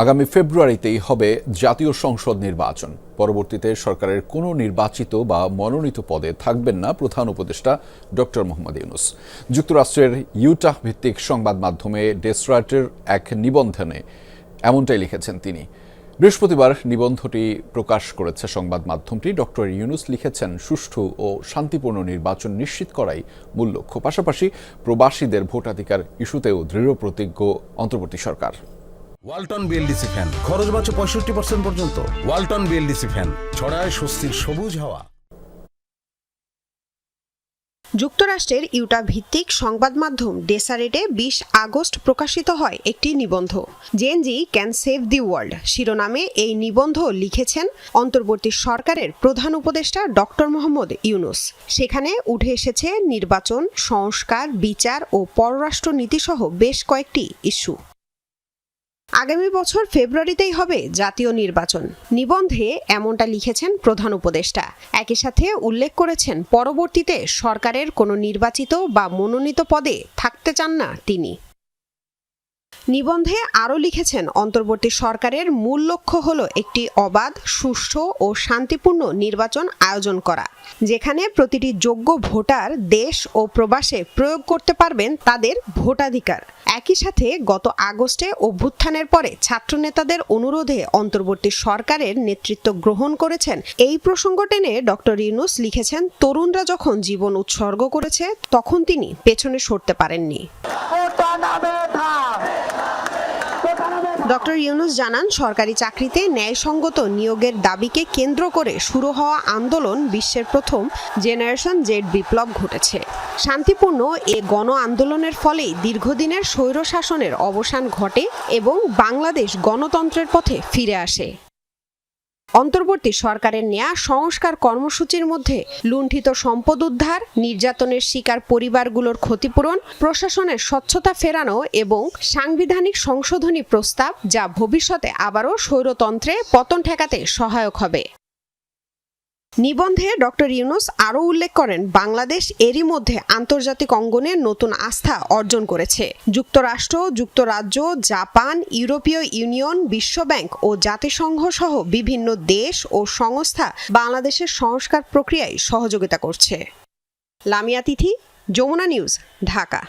আগামী ফেব্রুয়ারিতেই হবে জাতীয় সংসদ নির্বাচন। পরবর্তীতে সরকারের কোনো নির্বাচিত বা মনোনীত পদে থাকবেন না প্রধান উপদেষ্টা ডক্টর মোহাম্মদ ইউনুস। যুক্তরাষ্ট্রের ইউটাহ ভিত্তিক সংবাদ মাধ্যমে ডেসরাটের এক নিবন্ধনে এমনটাই লিখেছেন তিনি। বৃহস্পতিবার নিবন্ধটি প্রকাশ করেছে সংবাদ মাধ্যমটি। ডক্টর ইউনুস লিখেছেন, সুষ্ঠু ও শান্তিপূর্ণ নির্বাচন নিশ্চিত করাই মূল লক্ষ্য। পাশাপাশি প্রবাসীদের ভোটাধিকার ইস্যুতেও দৃঢ় প্রতিজ্ঞ অন্তর্বর্তী সরকার। ওয়ালটন বিএলডিসি ফ্যান খরচ বাঁচে পঁয়ষট্টি পার্সেন্ট পর্যন্ত। ওয়ালটন বিএলডিসি ফ্যান ছড়ায় স্বস্তির সবুজ হাওয়া। যুক্তরাষ্ট্রের ইউটা ভিত্তিক সংবাদ মাধ্যম ডেসারেটে বিশ আগস্ট প্রকাশিত হয় একটি নিবন্ধ। Gen Z can save the world শিরোনামে এই নিবন্ধ লিখেছেন অন্তর্বর্তী সরকারের প্রধান উপদেষ্টা ডক্টর মোহাম্মদ ইউনুস। সেখানে উঠে এসেছে নির্বাচন, সংস্কার, বিচার ও পররাষ্ট্র নীতিসহ বেশ কয়েকটি ইস্যু। আগামী বছর ফেব্রুয়ারিতেই হবে জাতীয় নির্বাচন। নিবন্ধে এমনটা লিখেছেন প্রধান উপদেষ্টা। একই সাথে উল্লেখ করেছেন, পরবর্তীতে সরকারের কোনো নির্বাচিত বা মনোনীত পদে থাকতে চান না তিনি। নিবন্ধে আরও লিখেছেন, অন্তর্বর্তী সরকারের মূল লক্ষ্য হল একটি অবাধ, সুষ্ঠু ও শান্তিপূর্ণ নির্বাচন আয়োজন করা। যেখানে প্রতিটি যোগ্য ভোটার দেশ ও প্রবাসে প্রয়োগ করতে পারবেন তাদের ভোটাধিকার। একই সাথে গত আগস্টে অভ্যুত্থানের পরে ছাত্রনেতাদের অনুরোধে অন্তর্বর্তী সরকারের নেতৃত্ব গ্রহণ করেছেন। এই প্রসঙ্গ টেনে ডক্টর ইউনুস লিখেছেন, তরুণরা যখন জীবন উৎসর্গ করেছে, তখন তিনি পেছনে সরতে পারেননি। ডক্টর ইউনুস জানান, সরকারি চাকরিতে ন্যায়সঙ্গত নিয়োগের দাবিকে কেন্দ্র করে শুরু হওয়া আন্দোলন বিশ্বের প্রথম জেনারেশন জেড বিপ্লব ঘটেছে। শান্তিপূর্ণ এ গণ আন্দোলনের ফলেই দীর্ঘদিনের স্বৈরশাসনের অবসান ঘটে এবং বাংলাদেশ গণতন্ত্রের পথে ফিরে আসে। অন্তর্বর্তী সরকারের নেয়া সংস্কার কর্মসূচির মধ্যে লুণ্ঠিত সম্পদ উদ্ধার, নির্যাতনের শিকার পরিবারগুলোর ক্ষতিপূরণ, প্রশাসনের স্বচ্ছতা ফেরানো এবং সাংবিধানিক সংশোধনী প্রস্তাব যা ভবিষ্যতে আবারও স্বৈরতন্ত্রে পতন ঠেকাতে সহায়ক হবে। নিবন্ধে ডক্টর ইউনুস আরও উল্লেখ করেন, বাংলাদেশ এরই মধ্যে আন্তর্জাতিক অঙ্গনে নতুন আস্থা অর্জন করেছে। যুক্তরাষ্ট্র, যুক্তরাজ্য, জাপান, ইউরোপীয় ইউনিয়ন, বিশ্বব্যাংক ও জাতিসংঘ সহ বিভিন্ন দেশ ও সংস্থা বাংলাদেশের সংস্কার প্রক্রিয়ায় সহযোগিতা করছে। লামিয়া তিথি, যমুনা নিউজ, ঢাকা।